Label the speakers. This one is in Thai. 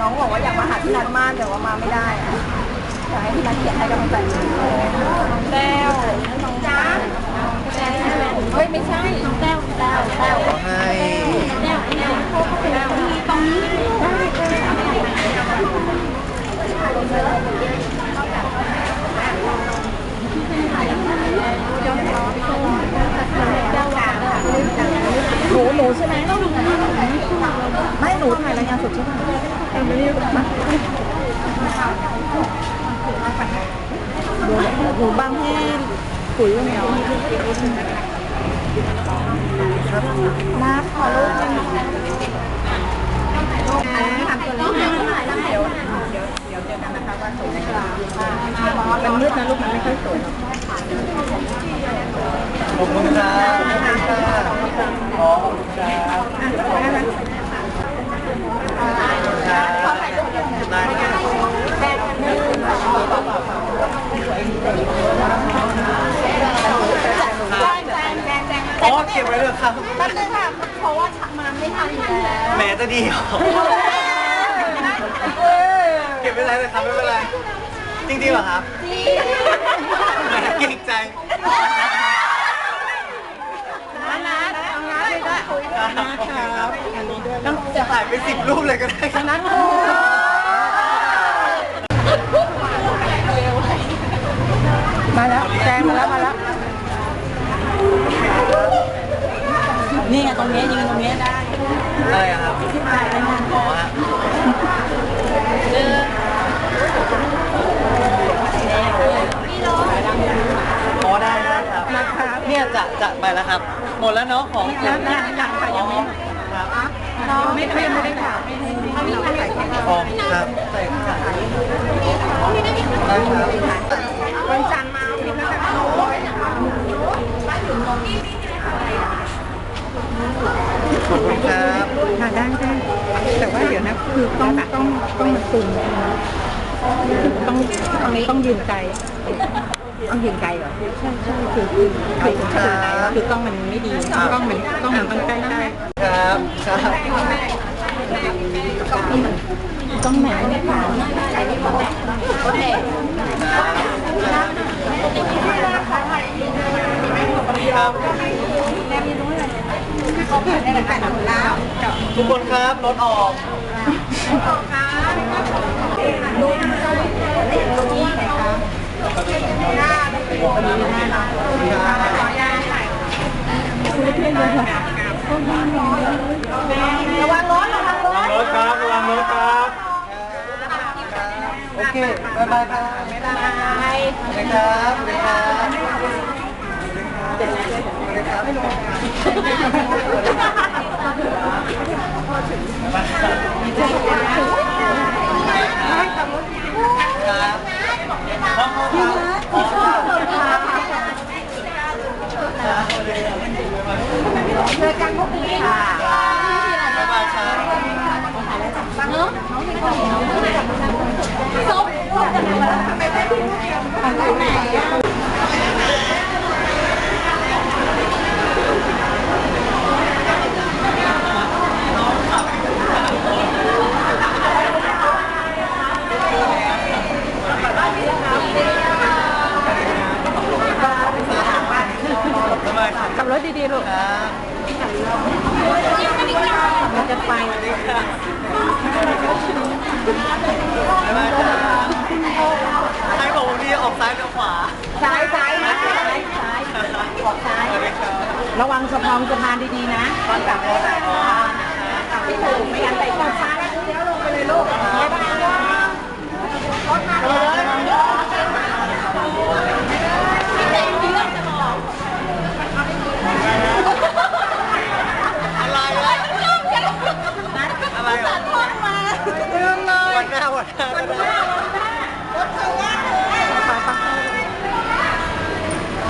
Speaker 1: น้องบ
Speaker 2: อกว่าอยากมาหาที่นัดมากแต่ว่ามาไม่ได้อะอยากให้ที่นัดเขียนให้กำลังใจแต้วน้องจ้าแต้วเฮ้ยไม่ใช่น้องแต้วแต้วแต้ว
Speaker 1: ขอให้
Speaker 2: แต้วแต้วแต้วตรงนี้ได้หนูหนูใช่ไหมไม่หนูถ่ายรายงานสดใช่ไหม เออไม่ได้มาหนูบางให้ปุ๋ยไม่เอามาขอรูปกันทำตัวเล็กเดี๋ยวเดี๋ยวเดี๋ยวเจอกันนะคะว่าสวยไหมคะมันมืดนะลูกมันไม่ค่อยสวย
Speaker 1: ขอบคุณครับขอบคุณครับอ๋อขอบคุณครับครับได้ครับ อ๋อเก็บไว้เลยครับ
Speaker 2: แป๊บนึงค่ะ เพราะว่ามาไม่ทันอยู่แล้ว
Speaker 1: แหมจะดีเหรอเก็บไว้เลยครับไม่เป็นไร จริงๆเหรอครับแหมเก่งใจ
Speaker 2: นะนะเอา งานเลยได้คุยนะครับอันนี้ด้วยต้อง
Speaker 1: จะถ่ายไปสิบรูปเลยก็ได้ครับ
Speaker 2: นั้นมาแล้วแซงมาแล้วมาแล้ว นี่ไงตรงนี้ยืนตรงนี้ได้
Speaker 1: อะไรอะครับอ๋อฮะอ๋อได้ได้ครับ เนี่ย จะจะไปแล้วครับ หมดแล้วเนาะของ
Speaker 2: แล้วนะยังค่ะยังไม่
Speaker 1: ครับ
Speaker 2: น้องไม่ไม่ไม่ได้ค่ะเขามีอะไรแค่
Speaker 1: อ๋อครับใส่ข้าวได้ครับ
Speaker 2: วันจันทร์มาพิมพ์แล้วกันโอ้ย
Speaker 1: ขอบคุณครับ
Speaker 2: ค่ะได้ได้แต่ว่าเดี๋ยวนะคือต้องต้องต้องมาซูมต้องต้องต้องยืนไกล ต้องยืนไกลเหรอใช่ใช่คือคือคือคือคือกล้องมันไม่ดีกล้องมันกล้องมันต้องใกล้ใกล้
Speaker 1: ครับครับ
Speaker 2: กล้องไหนไม่ผ่านใช้ไม่หมดโอเค
Speaker 1: ครับ
Speaker 2: เขาผ่านได้แต่หนังแล้ว
Speaker 1: ทุกคนครับรถออก
Speaker 2: ดูตรงนี้ไหนคะหน้าตรงนี้หน้าหน้าขอยาถ่ายคุณเพื่อนเลยค่ะ ระวังรถระวังรถ
Speaker 1: รถครับระวังรถครับ โอเคบายบายครับ
Speaker 2: บ๊ายบาย
Speaker 1: สวัสดีครับสวัสดีครับสวัสดีครับครับพ่อพ่อครับพ่อครับ
Speaker 2: เจอกันพรุ่งนี้ค่ะ
Speaker 1: บ๊ายบายครับ
Speaker 2: เนาะน้องมีคนเดียวซบซบจะมาทำไมไม่พี่ทำไหนอะ
Speaker 1: บ๊ายบายครับ
Speaker 2: ขับรถดีๆลูก
Speaker 1: ครับ
Speaker 2: เราจะไป
Speaker 1: บ๊ายบายครบอกว่าพี่ออกซ้ายหรือขวา
Speaker 2: ซ้ายซ้ายนะซ้ายซ้ายออกซ้าย
Speaker 1: สวัสดีครับ
Speaker 2: ระวังสะพานสะพานดีๆนะตอนกลับรถอะกลับไม่ถูกไม่งั้นไปก่อนซ้ายแล้วเลี้ยวลงไปเลยลูกบ๊ายบายรถมาเลย